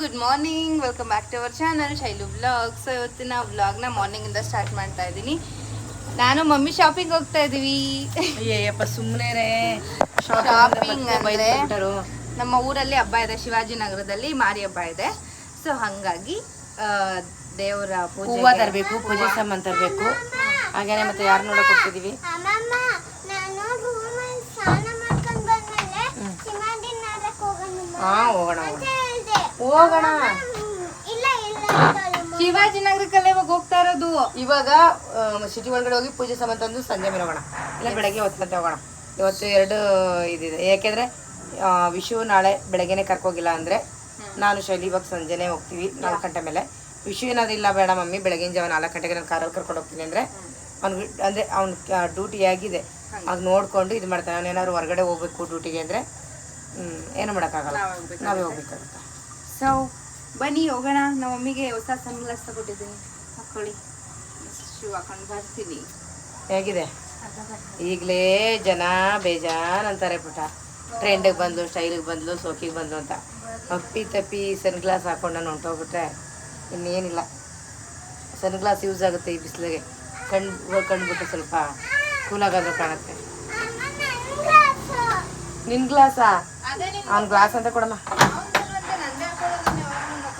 Good morning welcome back to our channel Shailu vlog so ಇವತ್ತಿನ ವ್ಲಾಗ್ನ ಮಾರ್ನಿಂಗಿಂದ start ಮಾಡ್ತಾ ಇದ್ದೀನಿ. ನಾನು ಮಮ್ಮಿ ಶಾಪಿಂಗ್ ಹೋಗ್ತಾ ಇದೀವಿ. ಅಯ್ಯಪ್ಪ ಸುಮ್ಮನೆ ಶಾಪಿಂಗ್ ಅಂದರೆ ನಮ್ಮ ಊರಲ್ಲಿ ಹಬ್ಬ ಇದೆ ಶಿವಾಜಿನಗರದಲ್ಲಿ ಮಾರಿ ಹಬ್ಬ ಇದೆ. ಸೊ ಹಾಗಾಗಿ ಆ, ದೇವರ ಹೂವ ಪೂಜೆ ತರಬೇಕು ಪೂಜೆ ಸಾಮಾನು ತರಬೇಕು. ಹಾಗೇನೆ ಮತ್ತೆ ಯಾರು ನೋಡಕ್ ಹೋಗ್ತಿದೀವಿ? ಅಮ್ಮಮ್ಮ ನಾನು ರೂಮಲ್ಲಿ ಸ್ನಾನ ಮಾಡ್ಕೊಂಡು ಬಂದ್ಮೇಲೆ ಹೋಗೋಣ ಹಾ ಹೋಗೋಣ ಹೋಗೋಣ. ಹೋಗೋಣ. ಶಿವಾಜಿನಗರಕ್ಕಲ್ಲೇ ಇವಾಗ ಹೋಗ್ತಾ ಇರೋದು. ಇವಾಗ ಸಿಟಿ ಒಳಗಡೆ ಹೋಗಿ ಪೂಜೆ ಸಾಮಾನು ತಂದು ಸಂಜೆ ಮೇಲೆ ಹೋಗೋಣ. ಇಲ್ಲ ಬೆಳಗ್ಗೆ ಹೊತ್ತು ಹೋಗೋಣ. ಇವತ್ತು ಎರಡು ಇದಿದೆ. ಯಾಕೆಂದ್ರೆ ವಿಶು ನಾಳೆ ಬೆಳಗ್ಗೆನೆ ಕರ್ಕೋಗಿಲ್ಲ ಅಂದ್ರೆ ನಾನು ಶೈಲಿ ಇವಾಗ ಸಂಜೆನೆ ಹೋಗ್ತೀವಿ ನಾಲ್ಕು ಗಂಟೆ ಮೇಲೆ. ವಿಶು ಏನಾದ್ರು ಇಲ್ಲ ಬೇಡ ಮಮ್ಮಿ ಬೆಳಗಿನ ಜಾವ ನಾಲ್ಕು ಗಂಟೆಗೆ ನಾನು ಕಾರಲ್ಲಿ ಕರ್ಕೊಂಡು ಹೋಗ್ತೀನಿ ಅಂದ್ರೆ ಅವ್ನಿಗೆ ಅಂದ್ರೆ ಅವ್ನ ಡ್ಯೂಟಿ ಆಗಿದೆ. ಆಗ ನೋಡ್ಕೊಂಡು ಇದು ಮಾಡ್ತಾನೆ. ಅವ್ನೇನಾದ್ರು ಹೊರಗಡೆ ಹೋಗ್ಬೇಕು ಡ್ಯೂಟಿಗೆ ಅಂದ್ರೆ ಹ್ಮ್ ಏನು ಮಾಡೋಕ್ಕಾಗಲ್ಲ. ನಾವೇ ಹೋಗ್ಬೇಕಾಗುತ್ತೆ. ಸೊ ಬನ್ನಿ ಹೋಗೋಣ. ನಮ್ಮ ಮಮ್ಮಿಗೆ ಹೊಸ ಸನ್ಗ್ಲಾಸ್ ತಗೊಟ್ಟಿದ್ದೀನಿ ಹಾಕೊಳ್ಳಿ. ಶೂ ಹಾಕೊಂಡು ಬರ್ತೀನಿ. ಹೇಗಿದೆ? ಈಗಲೇ ಜನ ಬೇಜಾನ್ ಅಂತಾರೆ ಪುಟ ಟ್ರೆಂಡಿಗೆ ಬಂದು ಸ್ಟೈಲಿಗೆ ಬಂದ್ಲು ಸೋಕಿಗೆ ಬಂದು ಅಂತ. ಅಪ್ಪಿ ತಪ್ಪಿ ಸನ್ ಗ್ಲಾಸ್ ಹಾಕೊಂಡು ನಾನು ಹೊಂಟೋಗ್ಬಿಟ್ರೆ ಇನ್ನೇನಿಲ್ಲ. ಸನ್ ಗ್ಲಾಸ್ ಯೂಸ್ ಆಗುತ್ತೆ ಈ ಬಿಸಿಲಿಗೆ. ಕಣ್ಣು ಕಂಡುಬಿಟ್ಟು ಸ್ವಲ್ಪ ಕೂಲಾಗಾದ್ರೂ ಕಾಣುತ್ತೆ. ನಿನ್ನ ನನ್ ಗ್ಲಾಸು. ನಿನ್ ಗ್ಲಾಸಾ ಅವ್ನು ಗ್ಲಾಸ್ ಅಂತ ಕೊಡಮ್ಮ ಏಯ್ ನಡೀಚಿನ ಅವನೇನಾಯ್ತು ಅವ್ನು ಎಸ್ಬಿಟ್ಟಿದ್ದಾನೆ ಎಲ್ಲ ಒಂದು ಹಳೆ ಥರ ಇದೆ ಅಂದ್ಬಿಟ್ಟು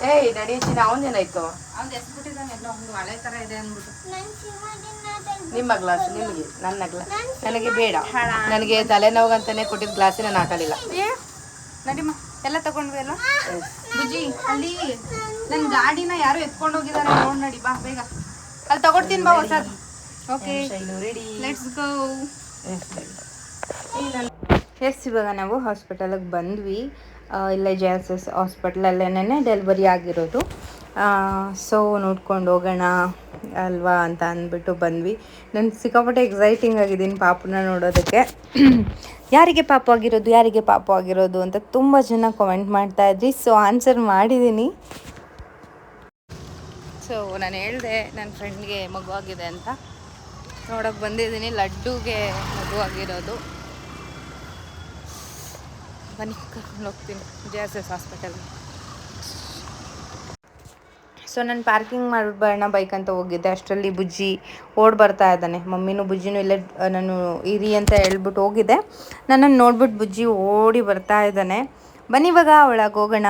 ನನ್ ಸಿಮಾಂಡಿ ನಾಡಲ್ಲಿ ನಿಮ್ಮ ಗ್ಲಾಸ್ ನಿಮಗೆ ನನ್ನ ಗ್ಲಾಸ್ ನನಗೆ ಬೇಡ. ನನಗೆ ತಲೆನೋವಂತಾನೆ ಕೊಟ್ಟಿದ್ದ ಗ್ಲಾಸ್ ನಾನು ಹಾಕಲಿಲ್ಲ. ಏ ನಡಿಮ್ಮ ಎಲ್ಲ ತಗೊಂಡ್ವಿ ಅಲ್ಲ ಬುಜ್ಜಿ ಅಲ್ಲಿ ನನ್ನ ಗಾಡಿನ ಯಾರು ಎತ್ಕೊಂಡು ಹೋಗಿದ್ದಾರೆ ನೋಡ್ ನಡಿ ಬಾ ಬೇಗ. ಅಲ್ಲಿ ತಗೊಡ್ತೀನಿ ಬಾ ಹೊಸದು. Okay ready let's go yes ಇವಾಗ ನಾವು ಹಾಸ್ಪಿಟಲಿಗೆ ಬಂದ್ವಿ. ಇಲ್ಲೇ ಜೆ ಎಸ್ ಎಸ್ ಹಾಸ್ಪಿಟ್ಲಲ್ಲೇನೆ ಡೆಲಿವರಿ ಆಗಿರೋದು. ಸೊ ನೋಡ್ಕೊಂಡು ಹೋಗೋಣ ಅಲ್ವಾ ಅಂತ ಅಂದ್ಬಿಟ್ಟು ಬಂದ್ವಿ. ನಾನು ಸಿಕ್ಕಾಪಟ್ಟೆ ಎಕ್ಸೈಟಿಂಗ್ ಆಗಿದ್ದೀನಿ ಪಾಪನ ನೋಡೋದಕ್ಕೆ. ಯಾರಿಗೆ ಪಾಪ ಆಗಿರೋದು, ಯಾರಿಗೆ ಪಾಪ ಆಗಿರೋದು ಅಂತ ತುಂಬ ಜನ ಕಮೆಂಟ್ ಮಾಡ್ತಾ ಇದ್ರಿ. ಸೊ ಆನ್ಸರ್ ಮಾಡಿದ್ದೀನಿ ಸೊ ನಾನು ಹೇಳಿದೆ ನನ್ನ ಫ್ರೆಂಡ್ಗೆ ಮಗುವಾಗಿದೆ ಅಂತ. ನೋಡೋಕೆ ಬಂದಿದ್ದೀನಿ, ಲಡ್ಡುಗೆ ಮಗು ಬನ್ನಿ ಕರ್ಕೊಂಡು ಹೋಗ್ತೀನಿ J S S hospital so ನಾನು ಪಾರ್ಕಿಂಗ್ ಮಾಡ್ಬೇಡ ಬೈಕ್ ಅಂತ ಹೋಗಿದ್ದೆ. ಅಷ್ಟರಲ್ಲಿ ಬುಜ್ಜಿ ಓಡ್ ಬರ್ತಾ ಇದ್ದಾನೆ. ಮಮ್ಮಿನೂ ಬುಜ್ಜಿನೂ ಇಲ್ಲೇ ನಾನು ಇರಿ ಅಂತ ಹೇಳ್ಬಿಟ್ಟು ಹೋಗಿದ್ದೆ. ನನ್ನನ್ನು ನೋಡ್ಬಿಟ್ಟು ಬುಜ್ಜಿ ಓಡಿ ಬರ್ತಾ ಇದ್ದಾನೆ. ಬನ್ನಿ ಇವಾಗ ಒಳಗೆ ಹೋಗೋಣ.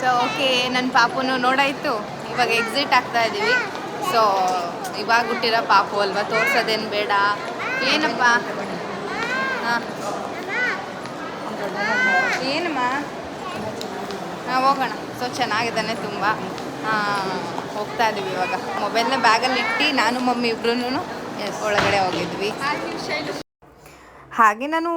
ಸೊ ಓಕೆ ನನ್ನ ಪಾಪುನು ನೋಡಾಯಿತು. ಇವಾಗ ಎಕ್ಸಿಟ್ ಆಗ್ತಾ ಇದ್ದೀವಿ ಸೊ ಇವಾಗ ಹುಟ್ಟಿರೋ ಪಾಪು ಅಲ್ವಾ? ತೋರ್ಸೋದೇನು ಬೇಡ. ಏನಪ್ಪ ಹಾಂ ಏನಮ್ಮ ಹಾಂ ಹೋಗೋಣ. ಸೊ ಚೆನ್ನಾಗಿದ್ದಾನೆ ತುಂಬ. ಹೋಗ್ತಾ ಇದ್ದೀವಿ ಇವಾಗ. ಮೊಬೈಲ್ನ ಬ್ಯಾಗಲ್ಲಿ ಇಟ್ಟು ನಾನು, ಮಮ್ಮಿ ಇಬ್ರು ಒಳಗಡೆ ಹೋಗಿದ್ವಿ. ಹಾಗೆ ನಾನು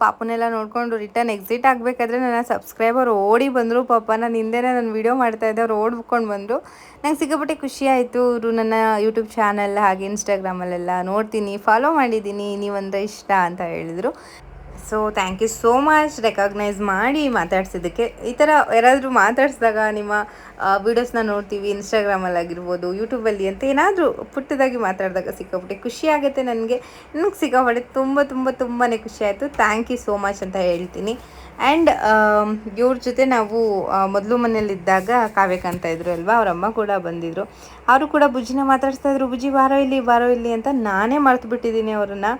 ಪಾಪನೆಲ್ಲ ನೋಡಿಕೊಂಡು ರಿಟರ್ನ್ ಎಕ್ಸಿಟ್ ಆಗಬೇಕಾದ್ರೆ ನನ್ನ ಸಬ್ಸ್ಕ್ರೈಬರ್ ಓಡಿ ಬಂದರು. ಪಾಪ, ನಾನು ಹಿಂದೆನೇ ನಾನು ವೀಡಿಯೋ ಮಾಡ್ತಾಯಿದ್ದೆ ಅವ್ರು ಓಡ್ಕೊಂಡು ಬಂದರು. ನಂಗೆ ಸಿಕ್ಕಾಪಟ್ಟೆ ಖುಷಿ ಆಯಿತು. ಅವರು ನನ್ನ ಯೂಟ್ಯೂಬ್ ಚಾನಲ್ ಹಾಗೆ ಇನ್ಸ್ಟಾಗ್ರಾಮಲ್ಲೆಲ್ಲ ನೋಡ್ತೀನಿ. ಫಾಲೋ ಮಾಡಿದ್ದೀನಿ. ನೀವಂದರೆ ಇಷ್ಟ ಅಂತ ಹೇಳಿದರು. So thank you so much recognise ಮಾಡಿ ಮಾತಾಡ್ಸಿದ್ದಕ್ಕೆ. ಈ ಥರ ಯಾರಾದರೂ ಮಾತಾಡಿಸಿದಾಗ ನಿಮ್ಮ ವೀಡಿಯೋಸ್ನ ನೋಡ್ತೀವಿ ಇನ್ಸ್ಟಾಗ್ರಾಮಲ್ಲಿ ಆಗಿರ್ಬೋದು ಯೂಟ್ಯೂಬಲ್ಲಿ ಅಂತ ಏನಾದರೂ ಪುಟ್ಟದಾಗಿ ಮಾತಾಡಿದಾಗ ಸಿಕ್ಕಾಪಟ್ಟೆ ಖುಷಿ ಆಗುತ್ತೆ ನನಗೆ. ನನಗೆ ಸಿಕ್ಕಾಪಟ್ಟೆ ತುಂಬ ತುಂಬ ತುಂಬಾ ಖುಷಿ ಆಯಿತು. ಥ್ಯಾಂಕ್ ಯು ಸೋ ಮಚ್ ಅಂತ ಹೇಳ್ತೀನಿ. ಆ್ಯಂಡ್ ಇವ್ರ ಜೊತೆ ನಾವು ಮೊದಲು ಮನೇಲಿದ್ದಾಗ ಕಾವ್ಯ ಕಾಣ್ತಾ ಇದ್ರು ಅಲ್ವಾ, ಅವ್ರ ಅಮ್ಮ ಕೂಡ ಬಂದಿದ್ರು. ಅವರು ಕೂಡ ಬುಜ್ಜಿನ ಮಾತಾಡ್ಸ್ತಾ ಇದ್ರು, ಬುಜ್ಜಿ ಬಾರೋ ಇಲ್ಲಿ ಬಾರೋ ಇಲ್ಲಿ ಅಂತ ನಾನೇ ಮರೆತು ಬಿಟ್ಟಿದ್ದೀನಿ ಅವರನ್ನು.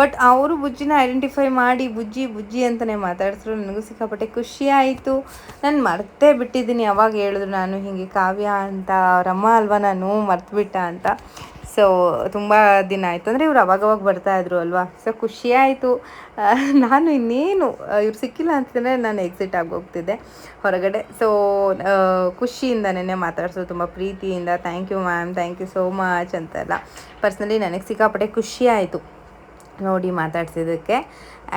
ಬಟ್ ಅವರು ಬುಜ್ಜಿನ ಐಡೆಂಟಿಫೈ ಮಾಡಿ, ಬುಜ್ಜಿ ಬುಜ್ಜಿ ಅಂತಲೇ ಮಾತಾಡಿದ್ರು ನನಗೂ ಸಿಕ್ಕಾಪಟ್ಟೆ ಖುಷಿ ಆಯಿತು. ನಾನು ಮರ್ತೇ ಬಿಟ್ಟಿದ್ದೀನಿ, ಅವಾಗ ಹೇಳಿದ್ರು ನಾನು ಹೀಗೆ ಕಾವ್ಯ ಅಂತ ಅವರಮ್ಮ ಅಲ್ವಾ, ನಾನು ಮರ್ತುಬಿಟ್ಟ ಅಂತ. ಸೊ ತುಂಬ ದಿನ ಆಯಿತು. ಅಂದರೆ ಇವ್ರು ಅವಾಗವಾಗ ಬರ್ತಾ ಇದ್ರು ಅಲ್ವಾ? ಸೊ ಖುಷಿ ಆಯಿತು. ನಾನು ಇನ್ನೇನು ಇವ್ರು ಸಿಕ್ಕಿಲ್ಲ ಅಂತಂದರೆ ನಾನು ಎಕ್ಸಿಟ್ ಆಗಿ ಹೋಗ್ತಿದ್ದೆ ಹೊರಗಡೆ. ಸೊ ಖುಷಿಯಿಂದನೇ ಮಾತಾಡ್ಸೋದು, ತುಂಬ ಪ್ರೀತಿಯಿಂದ thank you ma'am thank you so much ಅಂತೆಲ್ಲ. ಪರ್ಸ್ನಲಿ ನನಗೆ ಸಿಕ್ಕಾಪಟ್ಟೆ ಖುಷಿ ಆಯಿತು ನೋಡಿ ಮಾತಾಡ್ಸಿದ್ದಕ್ಕೆ.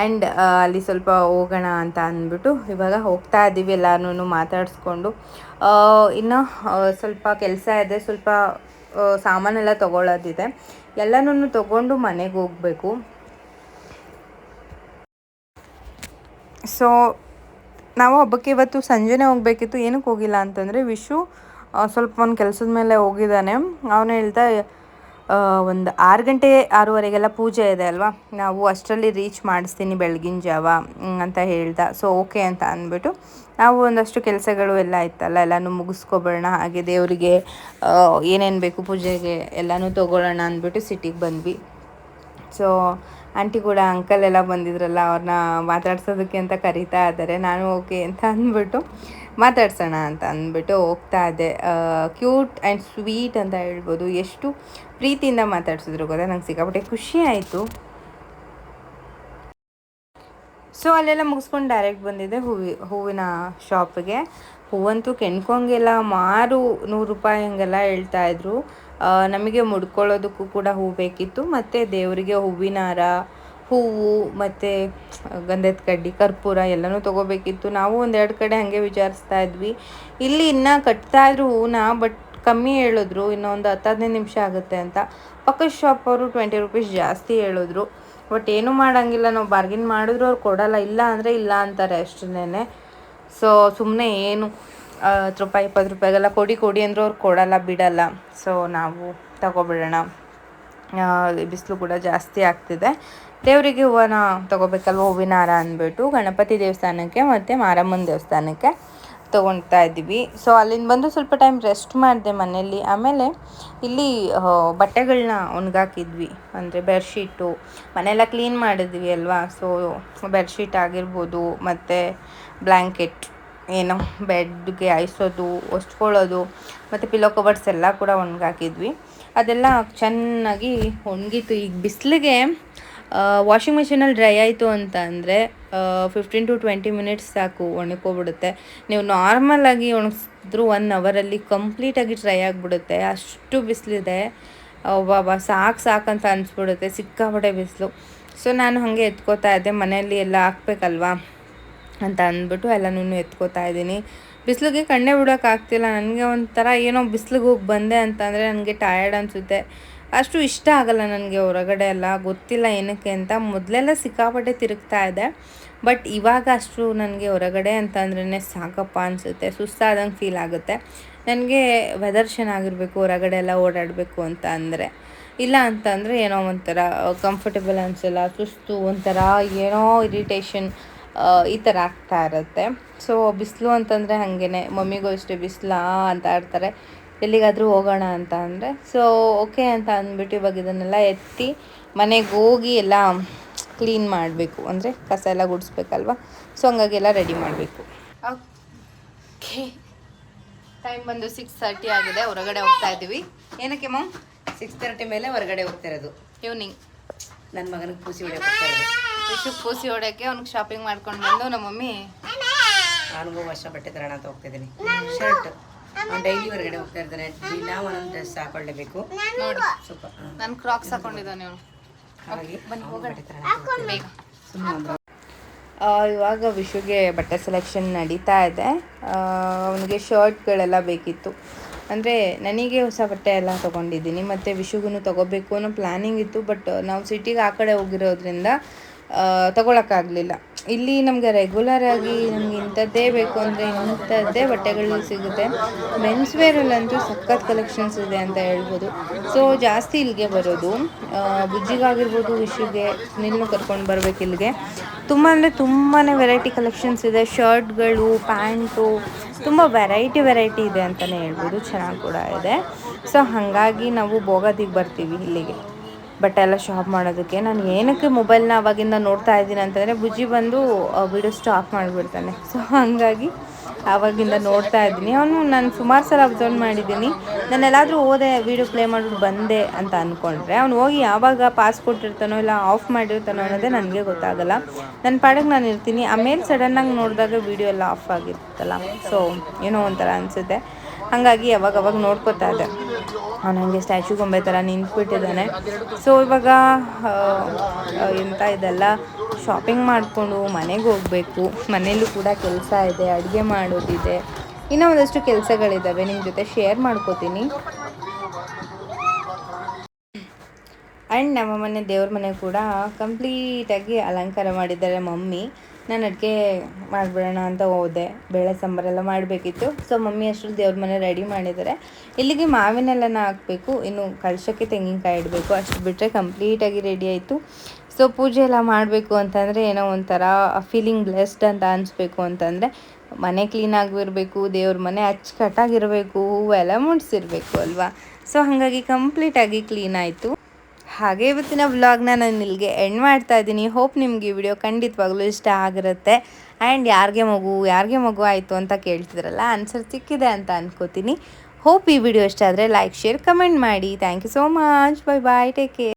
ಆ್ಯಂಡ್ ಅಲ್ಲಿ ಸ್ವಲ್ಪ ಹೋಗೋಣ ಅಂತ ಅಂದ್ಬಿಟ್ಟು ಇವಾಗ ಹೋಗ್ತಾ ಇದ್ದೀವಿ ಎಲ್ಲರೂ ಮಾತಾಡಿಸ್ಕೊಂಡು. ಇನ್ನು ಸ್ವಲ್ಪ ಕೆಲಸ ಇದೆ, ಸ್ವಲ್ಪ ಸಾಮಾನೆಲ್ಲ ತೊಗೊಳೋದಿದೆ ಎಲ್ಲನೂ ತೊಗೊಂಡು ಮನೆಗೆ ಹೋಗಬೇಕು. ಸೊ ನಾವು ಹಬ್ಬಕ್ಕೆ ಇವತ್ತು ಸಂಜೆನೇ ಹೋಗಬೇಕಿತ್ತು. ಏನಕ್ಕೆ ಹೋಗಿಲ್ಲ ಅಂತಂದರೆ ವಿಶು ಸ್ವಲ್ಪ ಒಂದು ಕೆಲಸದ ಮೇಲೆ ಹೋಗಿದ್ದಾನೆ. ಅವನು ಹೇಳ್ತಾ ಒಂದು ಆರು ಗಂಟೆ ಆರೂವರೆಗೆಲ್ಲ ಪೂಜೆ ಇದೆ ಅಲ್ವಾ? ನಾವು ಅಷ್ಟರಲ್ಲಿ ರೀಚ್ ಮಾಡಿಸ್ತೀನಿ ಬೆಳಗಿನ ಜಾವ ಅಂತ ಹೇಳ್ದ. ಸೊ ಓಕೆ ಅಂತ ಅಂದ್ಬಿಟ್ಟು ನಾವು ಒಂದಷ್ಟು ಕೆಲಸಗಳು ಎಲ್ಲ ಇತ್ತಲ್ಲ ಎಲ್ಲನೂ ಮುಗಿಸ್ಕೊಬಿಡೋಣ ಹಾಗೆ ದೇವರಿಗೆ ಏನೇನು ಬೇಕು ಪೂಜೆಗೆ ಎಲ್ಲನೂ ತೊಗೊಳ್ಳೋಣ ಅಂದ್ಬಿಟ್ಟು ಸಿಟಿಗೆ ಬಂದ್ವಿ. ಸೊ ಆಂಟಿ ಕೂಡ ಅಂಕಲ್ ಎಲ್ಲ ಬಂದಿದ್ರಲ್ಲ ಅವ್ರನ್ನ ಮಾತಾಡ್ಸೋದಕ್ಕೆ ಅಂತ ಕರಿತಾ ಇದ್ದಾರೆ ನಾನು ಓಕೆ ಅಂತ ಅಂದ್ಬಿಟ್ಟು ಮಾತಾಡ್ಸೋಣ ಅಂತ ಅಂದ್ಬಿಟ್ಟು ಹೋಗ್ತಾ ಇದ್ದೆ. ಕ್ಯೂಟ್ ಆ್ಯಂಡ್ ಸ್ವೀಟ್ ಅಂತ ಹೇಳ್ಬೋದು. ಎಷ್ಟು ಪ್ರೀತಿಯಿಂದ ಮಾತಾಡ್ಸಿದ್ರು ಗೊತ್ತಾ? ನಂಗೆ ಸಿಕ್ಕಾಪಟ್ಟೆ ಖುಷಿ ಆಯಿತು. ಸೊ ಅಲ್ಲೆಲ್ಲ ಮುಗಿಸ್ಕೊಂಡು ಡೈರೆಕ್ಟ್ ಬಂದಿದ್ದೆ ಹೂವಿ ಹೂವಿನ ಶಾಪಿಗೆ ಹೂವಂತೂ ಕೆಣ್ಕೊಂಗೆಲ್ಲ ಮಾರು ನೂರು ರೂಪಾಯಿ ಹಂಗೆಲ್ಲ ಹೇಳ್ತಾ ಇದ್ರು. ಆ, ನಮಗೆ ಮುಡ್ಕೊಳ್ಳೋದಕ್ಕೂ ಕೂಡ ಹೂ ಬೇಕಿತ್ತು. ಮತ್ತು ದೇವರಿಗೆ ಹೂವಿನ ಹಾರ, ಹೂವು, ಮತ್ತು ಗಂಧದ ಕಡ್ಡಿ, ಕರ್ಪೂರ ಎಲ್ಲನೂ ತೊಗೋಬೇಕಿತ್ತು. ನಾವು ಒಂದೆರಡು ಕಡೆ ಹಾಗೆ ವಿಚಾರಿಸ್ತಾ ಇದ್ವಿ. ಇಲ್ಲಿ ಇನ್ನೂ ಕಟ್ತಾ ಇದ್ರು ಹೂವನ್ನ ಬಟ್ ಕಮ್ಮಿ ಹೇಳಿದ್ರು. ಇನ್ನೊಂದು ಹತ್ತು ಹದಿನೈದು ನಿಮಿಷ ಆಗುತ್ತೆ ಅಂತ. ಪಕ್ಕದ ಶಾಪ್ ಅವರು ಟ್ವೆಂಟಿ ರುಪೀಸ್ ಜಾಸ್ತಿ ಹೇಳಿದ್ರು. ಬಟ್ ಏನೂ ಮಾಡೋಂಗಿಲ್ಲ. ನಾವು ಬಾರ್ಗಿನ್ ಮಾಡಿದ್ರು ಅವ್ರು ಕೊಡೋಲ್ಲ. ಇಲ್ಲ ಅಂದರೆ ಇಲ್ಲ ಅಂತಾರೆ ಅಷ್ಟನ್ನೇ ಸೊ ಸುಮ್ಮನೆ ಏನು ಹತ್ತು ರೂಪಾಯಿ, ಇಪ್ಪತ್ತು ರೂಪಾಯಿಗೆಲ್ಲ ಕೊಡಿ ಕೊಡಿ ಅಂದರೂ ಅವ್ರು ಕೊಡಲ್ಲ, ಬಿಡಲ್ಲ. ಸೊ ನಾವು ತಗೊಬಿಡೋಣ. ಬಿಸಿಲು ಕೂಡ ಜಾಸ್ತಿ ಆಗ್ತಿದೆ. ದೇವರಿಗೆ ಹೂವನ ತೊಗೋಬೇಕಲ್ವ? ಹೂವಿನ ಹಾರ ಅಂದ್ಬಿಟ್ಟು ಗಣಪತಿ ದೇವಸ್ಥಾನಕ್ಕೆ ಮತ್ತು ಮಾರಮ್ಮನ ದೇವಸ್ಥಾನಕ್ಕೆ ತೊಗೊಳ್ತಾ ಇದ್ದೀವಿ. ಸೊ ಅಲ್ಲಿಂದ ಬಂದು ಸ್ವಲ್ಪ ಟೈಮ್ ರೆಸ್ಟ್ ಮಾಡಿದೆ ಮನೆಯಲ್ಲಿ. ಆಮೇಲೆ ಇಲ್ಲಿ ಬಟ್ಟೆಗಳನ್ನ ಒಣಗಾಕಿದ್ವಿ. ಅಂದರೆ ಬೆಡ್ಶೀಟು ಮನೆಯೆಲ್ಲ ಕ್ಲೀನ್ ಮಾಡಿದ್ವಿ ಅಲ್ವಾ? ಸೊ ಬೆಡ್ಶೀಟ್ ಆಗಿರ್ಬೋದು, ಮತ್ತು ಬ್ಲ್ಯಾಂಕೆಟ್ ಏನು ಬೆಡ್ಗೆ ಹಾಯಿಸೋದು ಒಸ್ಕೊಳ್ಳೋದು ಮತ್ತು ಪಿಲೋ ಕವರ್ಸ್ ಎಲ್ಲ ಕೂಡ ಒಣಗಾಕಿದ್ವಿ. ಅದೆಲ್ಲ ಚೆನ್ನಾಗಿ ಒಣಗಿತ್ತು. ಈಗ ಬಿಸಿಲಿಗೆ ವಾಷಿಂಗ್ ಮಿಷಿನಲ್ಲಿ ಡ್ರೈ ಆಯಿತು ಅಂತ ಅಂದರೆ ಫಿಫ್ಟೀನ್ ಟು ಟ್ವೆಂಟಿ ಮಿನಿಟ್ಸ್ ಸಾಕು ಒಣಗೋಗ್ಬಿಡುತ್ತೆ ನೀವು ನಾರ್ಮಲಾಗಿ ಒಣಗಿಸಿದ್ರು ಒನ್ ಅವರಲ್ಲಿ ಕಂಪ್ಲೀಟಾಗಿ ಡ್ರೈ ಆಗಿಬಿಡುತ್ತೆ. ಅಷ್ಟು ಬಿಸಿಲಿದೆ. ಬಾಬಾ ಸಾಕು ಸಾಕಂತ ಅನಿಸ್ಬಿಡುತ್ತೆ. ಸಿಕ್ಕಾಪಟ್ಟೆ ಬಿಸಿಲು. ಸೊ, ನಾನು ಹಾಗೆ ಎತ್ಕೋತಾ ಇದ್ದೆ. ಮನೆಯಲ್ಲಿ ಎಲ್ಲ ಹಾಕ್ಬೇಕಲ್ವಾ? ಅಂತ ಅಂದ್ಬಿಟ್ಟು ಎಲ್ಲನೂ ಎತ್ಕೋತಾ ಇದ್ದೀನಿ. ಬಿಸಿಲಿಗೆ ಕಣ್ಣೇ ಬಿಡೋಕ್ಕಾಗ್ತಿಲ್ಲ ನನಗೆ ಒಂಥರ ಏನೋ ಬಿಸಿಲಿಗೆ ಹೋಗಿ ಬಂದೆ ಅಂತಂದರೆ ನನಗೆ ಟಯರ್ಡ್ ಅನಿಸುತ್ತೆ. ಅಷ್ಟು ಇಷ್ಟ ಆಗಲ್ಲ ನನಗೆ ಹೊರಗಡೆ ಎಲ್ಲ. ಗೊತ್ತಿಲ್ಲ ಏನಕ್ಕೆ ಅಂತ. ಮೊದಲೆಲ್ಲ ಸಿಕ್ಕಾಪಟ್ಟೆ ತಿರುಗ್ತಾ ಇದೆ. ಬಟ್ ಇವಾಗ ಅಷ್ಟು ನನಗೆ ಹೊರಗಡೆ ಅಂತಂದ್ರೇ ಸಾಕಪ್ಪ ಅನಿಸುತ್ತೆ. ಸುಸ್ತಾದಂಗೆ ಫೀಲ್ ಆಗುತ್ತೆ. ನನಗೆ ವೆದರ್ ಚೆನ್ನಾಗಿರಬೇಕು, ಹೊರಗಡೆ ಎಲ್ಲ ಓಡಾಡಬೇಕು ಅಂತ ಅಂದರೆ. ಇಲ್ಲ ಅಂತಂದರೆ ಏನೋ ಒಂಥರ ಕಂಫರ್ಟೇಬಲ್ ಅನಿಸಲ್ಲ. ಸುಸ್ತು ಒಂಥರ ಏನೋ ಇರಿಟೇಷನ್ ಈ ಥರ ಆಗ್ತಾ ಇರುತ್ತೆ. ಸೊ ಬಿಸಿಲು ಅಂತಂದರೆ ಹಾಗೇನೆ. ಮಮ್ಮಿಗೂ ಅಷ್ಟೇ ಬಿಸಿಲಾ ಅಂತ ಇರ್ತಾರೆ ಎಲ್ಲಿಗಾದರೂ ಹೋಗೋಣ ಅಂತ ಅಂದರೆ. ಸೊ ಓಕೆ ಅಂತ ಅಂದ್ಬಿಟ್ಟು ಇವಾಗ ಇದನ್ನೆಲ್ಲ ಎತ್ತಿ ಮನೆಗೆ ಹೋಗಿ ಎಲ್ಲ ಕ್ಲೀನ್ ಮಾಡಬೇಕು. ಅಂದರೆ ಕಸ ಎಲ್ಲ ಗುಡಿಸ್ಬೇಕಲ್ವ? ಸೊ ಹಂಗಾಗಿ ಎಲ್ಲ ರೆಡಿ ಮಾಡಬೇಕು. ಓಕೆ ಟೈಮ್ ಬಂದು ಸಿಕ್ಸ್ ತರ್ಟಿ ಆಗಿದೆ. ಹೊರಗಡೆ ಹೋಗ್ತಾ ಇದ್ದೀವಿ. ಏನಕ್ಕೆ ಮ್ಯಾಮ್ ಸಿಕ್ಸ್ ತರ್ಟಿ ಮೇಲೆ ಹೊರಗಡೆ ಹೋಗ್ತಿರೋದು ಈವ್ನಿಂಗ್ ನನ್ನ ಮಗನಿಗೆ ಪೂಸಿ ಹೊಡೆಯೋಕೆ ಹೋಗ್ತಾ ಇರೋದು. ವಿಶು ಪೂಸಿ ಹೊಡೋಕ್ಕೆ ಅವ್ನಿಗೆ ಶಾಪಿಂಗ್ ಮಾಡ್ಕೊಂಡು ಬಂದು ನಮ್ಮ ಮಮ್ಮಿ. ನನಗೂ ವರ್ಷ ಬಟ್ಟೆ ತರೋಣ ಅಂತ ಹೋಗ್ತಿದ್ದೀನಿ. ಶರ್ಟ್ ಅವ್ನು ಡೈಲಿ ಹೊರಗಡೆ ಹೋಗ್ತಾ ಇರ್ತಾನೆ. ದಿನ ಒಂದೊಂದು ಡ್ರೆಸ್ ಹಾಕೊಳ್ಳೇಬೇಕು. ನೋಡಿ. ಸ್ವಲ್ಪ. ನಾನು ಕ್ರಾಕ್ಸ್ ಹಾಕೊಂಡಿದ್ದಾನೆ ಅವನು ಹಾಗಾಗಿ ಬನ್ನಿ ಹೋಗಿ. ಬೇಗ. ಸುಮ್ನೆ ಇವಾಗ ವಿಶುಗೆ ಬಟ್ಟೆ ಸೆಲೆಕ್ಷನ್ ನಡೀತಾ ಇದೆ. ಅವನಿಗೆ ಶರ್ಟ್ಗಳೆಲ್ಲ ಬೇಕಿತ್ತು. ಅಂದರೆ ನನಗೆ ಹೊಸ ಬಟ್ಟೆ ಎಲ್ಲ ತೊಗೊಂಡಿದ್ದೀನಿ. ಮತ್ತು ವಿಶುಗೂ ತೊಗೋಬೇಕು ಅನ್ನೋ ಪ್ಲ್ಯಾನಿಂಗ್ ಇತ್ತು ಬಟ್ ನಾವು ಸಿಟಿಗೆ ಆ ಕಡೆ ಹೋಗಿರೋದ್ರಿಂದ ತೊಗೊಳಕ್ಕಾಗಲಿಲ್ಲ. ಇಲ್ಲಿ ನಮಗೆ ರೆಗ್ಯುಲರ್ ಆಗಿ ನಮ್ಗೆ ಇಂಥದ್ದೇ ಬೇಕು ಅಂದರೆ ಇಂಥದ್ದೇ ಬಟ್ಟೆಗಳು ಸಿಗುತ್ತೆ. ಮೆನ್ಸ್ ವೇರಲ್ಲಂತೂ ಸಖತ್ ಕಲೆಕ್ಷನ್ಸ್ ಇದೆ ಅಂತ ಹೇಳ್ಬೋದು. ಸೊ ಜಾಸ್ತಿ ಇಲ್ಲಿಗೆ ಬರೋದು. ಬುಜ್ಜಿಗಾಗಿರ್ಬೋದು, ವಿಶಿಗೆ ನಿಲ್ಲು ಕರ್ಕೊಂಡು ಬರ್ಬೇಕು ಇಲ್ಲಿಗೆ. ತುಂಬ ಅಂದರೆ ತುಂಬಾ ವೆರೈಟಿ ಕಲೆಕ್ಷನ್ಸ್ ಇದೆ. ಶರ್ಟ್ಗಳು, ಪ್ಯಾಂಟು, ತುಂಬ ವೆರೈಟಿ ವೆರೈಟಿ ಇದೆ ಅಂತಲೇ ಹೇಳ್ಬೋದು. ಚೆನ್ನಾಗಿ ಕೂಡ ಇದೆ. ಸೊ ಹಾಗಾಗಿ ನಾವು ಬೋಗದಿಗೆ ಬರ್ತೀವಿ ಇಲ್ಲಿಗೆ. ಬಟ್ಟೆ ಎಲ್ಲ ಶಾಪ್ ಮಾಡೋದಕ್ಕೆ. ನಾನು ಏನಕ್ಕೆ ಮೊಬೈಲ್ನ ಅವಾಗಿಂದ ನೋಡ್ತಾ ಇದ್ದೀನಿ ಅಂತಂದರೆ ಬುಜ್ಜಿ ಬಂದು ವಿಡಿಯೋ ಸ್ಟಾಪ್ ಮಾಡಿಬಿಡ್ತಾನೆ. ಸೊ ಹಾಗಾಗಿ ಆವಾಗಿಂದ ನೋಡ್ತಾ ಇದ್ದೀನಿ. ಅವನು ನಾನು ಸುಮಾರು ಸಲ ಅಬ್ಸರ್ವ್ ಮಾಡಿದ್ದೀನಿ. ನಾನು ಎಲ್ಲಾದರೂ ಹೋದೆ ವೀಡಿಯೋ ಪ್ಲೇ ಮಾಡಿಬಿಟ್ಟು ಬಂದೆ ಅಂತ ಅಂದ್ಕೊಂಡ್ರೆ ಅವ್ನು ಹೋಗಿ ಯಾವಾಗ ಪಾಸ್ ಕೊಟ್ಟಿರ್ತಾನೋ ಇಲ್ಲ ಆಫ್ ಮಾಡಿರ್ತಾನೋ ಅನ್ನೋದೇ ನನಗೆ ಗೊತ್ತಾಗಲ್ಲ. ನನ್ನ ಪಾಡಕ್ಕೆ ನಾನು ಇರ್ತೀನಿ. ಆಮೇಲೆ ಸಡನ್ನಾಗಿ ನೋಡಿದಾಗ ವೀಡಿಯೋ ಎಲ್ಲ ಆಫ್ ಆಗಿರುತ್ತಲ್ಲ ಸೊ ಏನೋ ಒಂಥರ ಅನಿಸುತ್ತೆ. ಹಾಗಾಗಿ ಯಾವಾಗ ಅವಾಗ ನೋಡ್ಕೋತಾ ಇದ್ದೆ. ಅವನು ಹಾಗೆ ಸ್ಟ್ಯಾಚು ಗೊಂಬೆ ಥರ ನಿಂತ್ಬಿಟ್ಟಿದ್ದಾನೆ. ಸೊ ಇವಾಗ ಎಂತ ಇದೆಲ್ಲ ಶಾಪಿಂಗ್ ಮಾಡಿಕೊಂಡು ಮನೆಗೆ ಹೋಗಬೇಕು. ಮನೇಲೂ ಕೂಡ ಕೆಲಸ ಇದೆ, ಅಡುಗೆ ಮಾಡೋದಿದೆ. ಇನ್ನೂ ಒಂದಷ್ಟು ಕೆಲಸಗಳಿದ್ದಾವೆ ನಿಮ್ಮ ಜೊತೆ ಶೇರ್ ಮಾಡ್ಕೋತೀನಿ. ಆ್ಯಂಡ್ ನಮ್ಮ ಮನೆ ದೇವ್ರ ಮನೆ ಕೂಡ ಕಂಪ್ಲೀಟಾಗಿ ಅಲಂಕಾರ ಮಾಡಿದ್ದಾರೆ ಮಮ್ಮಿ. ನಾನು ಅಡುಗೆ ಮಾಡಿಬಿಡೋಣ ಅಂತ ಹೋದೆ. ಬೇಳೆ ಸಾಂಬಾರೆಲ್ಲ ಮಾಡಬೇಕಿತ್ತು. ಸೊ ಮಮ್ಮಿ ಅಷ್ಟರಲ್ಲಿ ದೇವ್ರ ಮನೆ ರೆಡಿ ಮಾಡಿದ್ದಾರೆ ಇಲ್ಲಿಗೆ ಮಾವಿನೆಲ್ಲನ ಹಾಕಬೇಕು. ಇನ್ನು ಕಳಶಕ್ಕೆ ತೆಂಗಿನಕಾಯಿ ಇಡಬೇಕು. ಅಷ್ಟು ಬಿಟ್ಟರೆ ಕಂಪ್ಲೀಟಾಗಿ ರೆಡಿ ಆಯಿತು. ಸೊ ಪೂಜೆ ಎಲ್ಲ ಮಾಡಬೇಕು ಅಂತಂದರೆ ಏನೋ ಒಂಥರ ಫೀಲಿಂಗ್ ಬ್ಲೆಸ್ಡ್ ಅಂತ ಅನಿಸ್ಬೇಕು ಅಂತಂದರೆ ಮನೆ ಕ್ಲೀನಾಗಿರಬೇಕು ದೇವ್ರ ಮನೆ ಅಚ್ಚುಕಟ್ಟಾಗಿರಬೇಕು, ಹೂವೆಲ್ಲ ಮುಡಿಸಿರ್ಬೇಕು ಅಲ್ವಾ? ಸೊ ಹಾಗಾಗಿ ಕಂಪ್ಲೀಟಾಗಿ ಕ್ಲೀನ್ ಆಯಿತು. ಹಾಗೆ ಇವತ್ತಿನ ವ್ಲಾಗ್ನ ನಾನು ಇಲ್ಲಿಗೆ ಎಂಡ್ ಮಾಡ್ತಾ ಇದ್ದೀನಿ. ಹೋಪ್ ನಿಮಗೆ ಈ ವಿಡಿಯೋ ಖಂಡಿತವಾಗ್ಲೂ ಇಷ್ಟ ಆಗಿರುತ್ತೆ. ಆ್ಯಂಡ್ ಯಾರಿಗೆ ಮಗು ಯಾರಿಗೆ ಮಗು ಆಯಿತು ಅಂತ ಕೇಳ್ತಿದ್ರಲ್ಲ ಆನ್ಸರ್ ಸಿಕ್ಕಿದೆ ಅಂತ ಅನ್ಕೋತೀನಿ. ಹೋಪ್ ಈ ವಿಡಿಯೋ ಇಷ್ಟ ಆದರೆ ಲೈಕ್ ಶೇರ್ ಕಮೆಂಟ್ ಮಾಡಿ. Thank you so much bye bye take care